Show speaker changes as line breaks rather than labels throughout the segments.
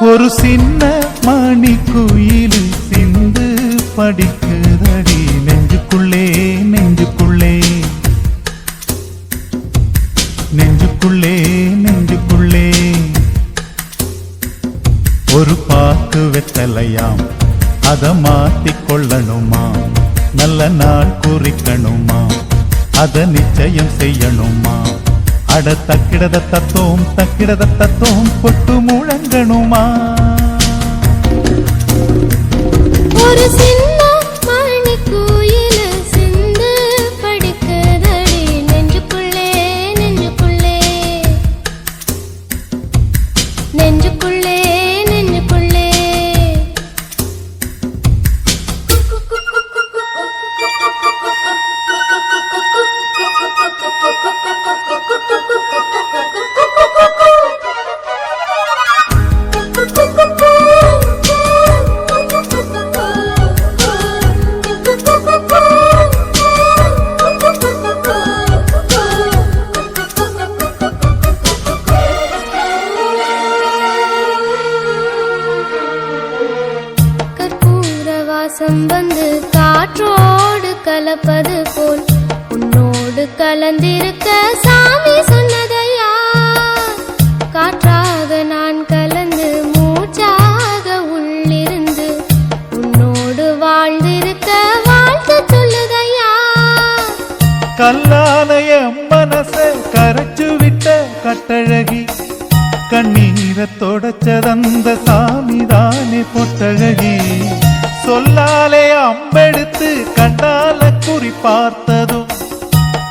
ஒரு சின்ன மணி குயில் சிந்து படிக்குதடி. நெஞ்சுக்குள்ளே நெஞ்சுக்குள்ளே. நெஞ்சுக்குள்ளே நெஞ்சுக்குள்ளே. ஒரு பாக்கு வெத்தலையாம் அத மாத்திக் கொள்ளணுமா? நல்ல நாள் குறிக்கணுமா? அத நிச்சயம் செய்யணுமா? அட தக்கிடத தத்தோம் தக்கிடத தத்தோம் கொட்டு முழங்கணுமா?
ஒரு கற்பூர வந்து காற்றோடு கலப்பது போல் உன்னோடு கலந்திருக்க சாமி சொன்னதையா? காற்றாக நான் கலந்து மூச்சாக உள்ளிருந்து உன்னோடு வாழ்ந்திருக்க வாழ்த்து சொல்லுதையா?
கல்லாலய மனசை கரைச்சு விட்ட கட்டழகி கண்ணீரை தொடச்சதந்த சாமி தானே பொட்டழகி. சொல்லாலே அம்பெடுத்து கண்டால குறி பார்த்ததும்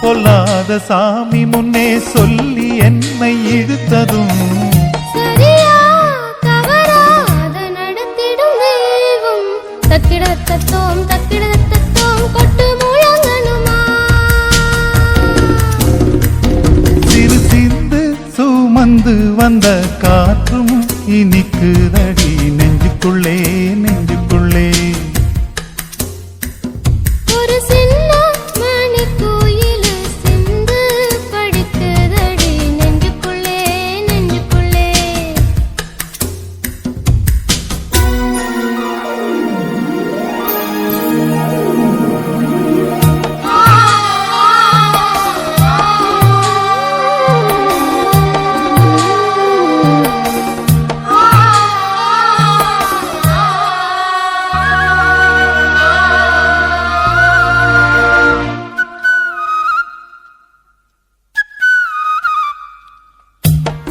பொல்லாத சாமி முன்னே சொல்லி என்னை இழுத்ததும்.
சரியா தவறாத நடத்திடும் தெய்வம். தக்கிட தத்தோம் தக்கிட தத்தோம் கொட்டு முழங்கணுமா?
சிறு சிந்து சுமந்து வந்த காற்றும் இனிக்குதடி நெஞ்சுக்குள்ளே நெஞ்சுக்குள்ளே.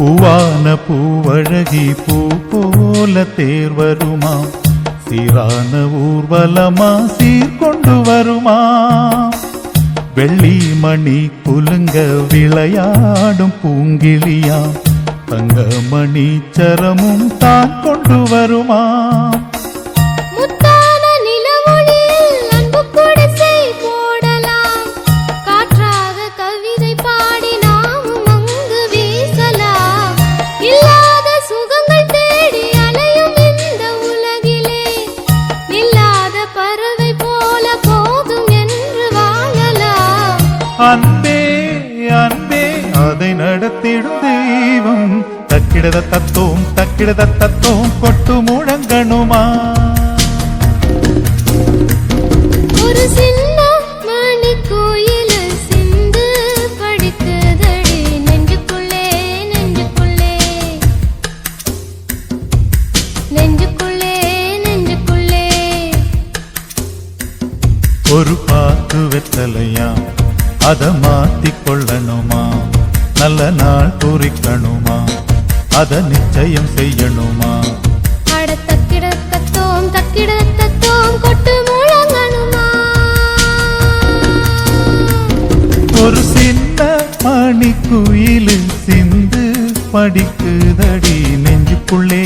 பூவான பூவழகி பூ போல தேர் வருமா சீரான ஊர்வலமா சீர்கொண்டு வருமா வெள்ளி மணி புலுங்க விளையாடும் பூங்கிளியா தங்கமணி சரமும் தான் கொண்டு வருமா
அன்பே
அன்பே அதை நடத்திடும் தெய்வம். தக்கிடத தத்தோம் தக்கிடத தத்தோம் கொட்டு முழங்கணுமா?
ஒரு சின்ன மணி கோயில் சிந்து படிக்குதடி. நெஞ்சுக்குள்ளே நெஞ்சுக்குள்ளே. நெஞ்சுக்குள்ளே நெஞ்சுக்குள்ளே.
ஒரு பாக்கு வெத்தலையா அத மாத்திக் கொள்ளணுமா நல்ல நாள் குறிக்கணுமா அத நிச்சயம் செய்யணுமா?
கொட்டு முழங்கணுமா?
ஒரு சின்ன மணி குயில் சிந்து படிக்குதடி நெஞ்சுக்குள்ளே.